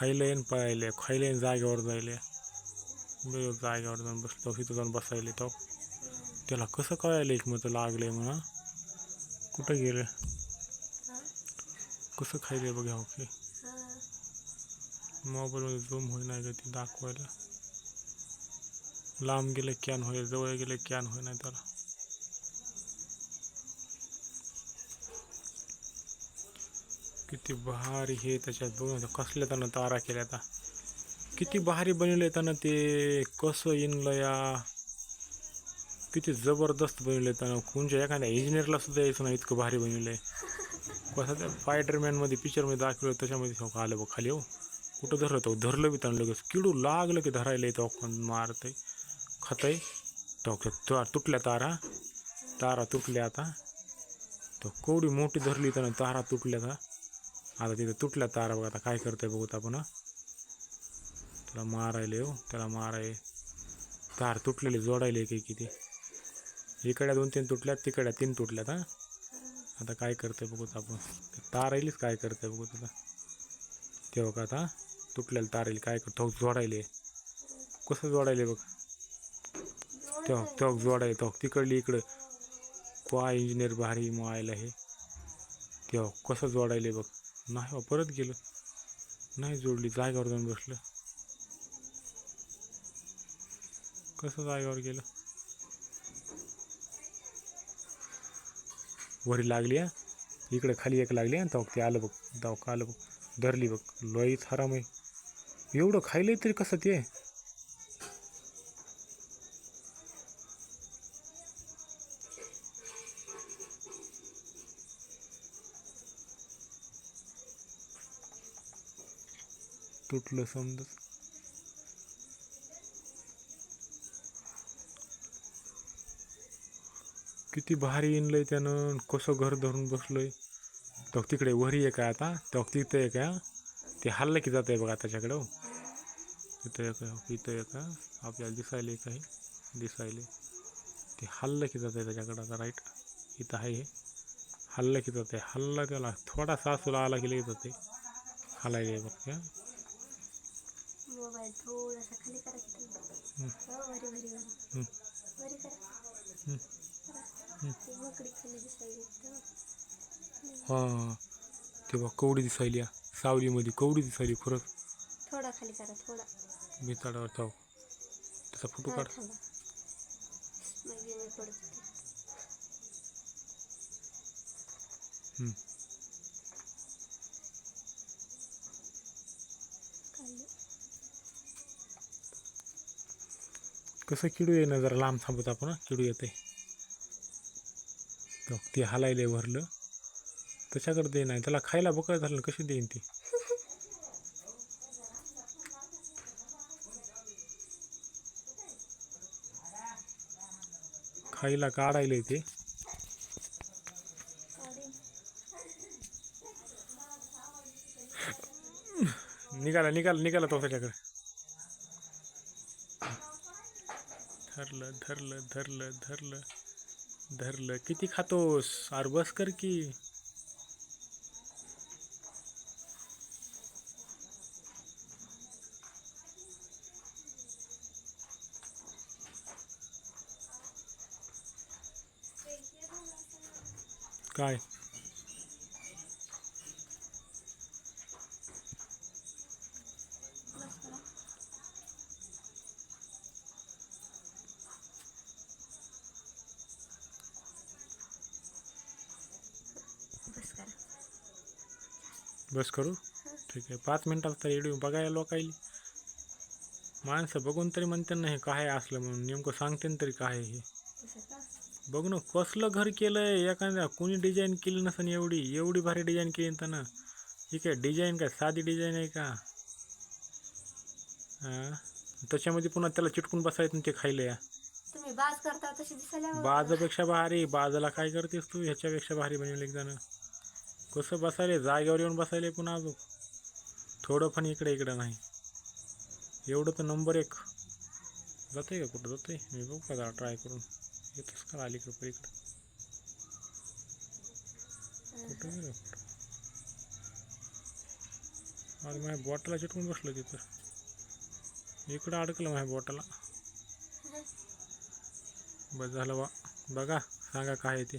खायला येईन पळायले खायला आणि जागेवर जायले. जागेवर जाऊन बसलो तिथं जाऊन बसायले तो. त्याला कसं कळायलं एक मग लागले म्हणा कुठं गेले? कसं खायले बघा हो ओके मोबाईलमध्ये झूम होईना का ते दाखवायला. लांब गेले कॅन होईल जवळ गेले कॅन होईना त्याला. किती भारी हे त्याच्यात बघ ना, कसल्या त्यानं तारा केल्या आता. किती भारी बनवले त्यानं ते. कसं येणलं या. किती जबरदस्त बनवलं त्यानं. कोणच्या एखाद्या इंजिनियरला सुद्धा यायचं नाही इतकं भारी बनवलं आहे कसं त्या फायटरमॅनमध्ये पिक्चरमध्ये दाखवलं त्याच्यामध्ये हो आलं बघ खाली हो. कुठं धरलं तो? धरलं बी त्यानं लगेच. किडू लागलं की धरायला येतो कोण मारतंय? खातंय? तो तार तुटल्या तारा. तारा तुटल्या आता. तो कोवढी मोठी धरली त्यानं तारा तुटल्या का आता तिथं तुटल्या तारा बघ आता काय करतोय बघूत आपण त्याला मारायले हो त्याला माराय. तार तुटलेले जोडायले की किती. इकड्या दोन तीन तुटल्यात तिकड्या तीन तुटल्यात हां. आता काय करतोय बघूत आपण. तार येईलच काय करतोय बघूत आता. तेव्हा का आता तुटलेलं तार येईल काय करतो जोडायले कसं जोडायले बघ. तेव्हा तेव्हा जोडायला तेव्हा तिकडली इकडं. पहा इंजिनियर भारी मायला हे. तेव्हा कसं जोडायले बघ. नाही बा, परत गेलं. नाही जोडली जागेवर जाऊन बसलं. कसं जागेवर गेलं? वरी लागली हा? इकडे खाली एक लागली आणि तेव्हा ते आलं बघ तेव्हा आलं बघ. धरली बघ. लोईच हराम आहे. एवढं खायलंय तरी कसं ते? तुटलं समजा. किती भारी इनलंय त्यानं कसं घर धरून बसलंय. तो तिकडे वरी आहे का आता? तो तिथं आहे का ते हल्लं की जात आहे बघा त्याच्याकडं हो. तिथं एक आहे, इथं एक आहे. आपल्याला दिसायले काही? दिसायले ते हल्लं की जात आहे त्याच्याकडं आता राईट इथं आहे हे. हल्लं की जात आहे हल्ला त्याला थोडासा सासूला आला की लगेच जाते हलायला बघ त्या थोडासा खाली करा. हो, वरी वरी वरी हम्म. वरी करा खाली दिसायली हां ते बघ कवडी दिसायली. सावलीमध्ये कवडी दिसायली खरंच थोडा खाली करा थोडा बिचाडावर जाऊ त्याचा फोटो काढ थांबा मग मी पडत कसं किडू आहे ना जरा लांब थांबत आपण किडू येते ती ते भरलं त्याच्याकडे दे नाही त्याला खायला बकळ झालं कशी देईन ती? खायला काढायला ते. निघाला निघाला निघाला तो त्याच्याकडे. धरलं धरलं धरलं धरलं धरलं. किती खातोस? अरे बस कर की. काय? बस करू? ठीक आहे. पाच मिनिटात तर व्हिडिओ बघायला लोकायली माणसं बघून तरी म्हणते ना हे काय असलं म्हणून? नेमकं सांगते ना तरी काय आहे हे? बघ ना कसलं घर केलंय? एखाद्या कोणी डिझाईन केली नसेल एवढी? एवढी भारी डिझाईन केली ना. त्यानं ही काय डिझाईन काय? साधी डिझाईन आहे का? हा त्याच्यामध्ये पुन्हा त्याला चिटकून बसायचं ते खायला या. तुम्ही बाज करता तशी दिसायला हवं. बाजापेक्षा भारी. बाजाला काय करतेस तू? ह्याच्यापेक्षा भारी बनवलं एक जण. कसं बसायले? जागेवर येऊन बसायले पुन्हा अजून. थोडं पण इकडे इकडं नाही. एवढं तर नंबर एक. जाते का कुठं? जाते मी बघू का जरा ट्राय करून. येतोच का अलीकडं पलीकडं? कुठं गेलं कुठं आज माझ्या बॉटला चिटकून बसलं तिथं इकडं अडकलं माझ्या बॉटला. बस झालं वा बघा सांगा काय आहे ते.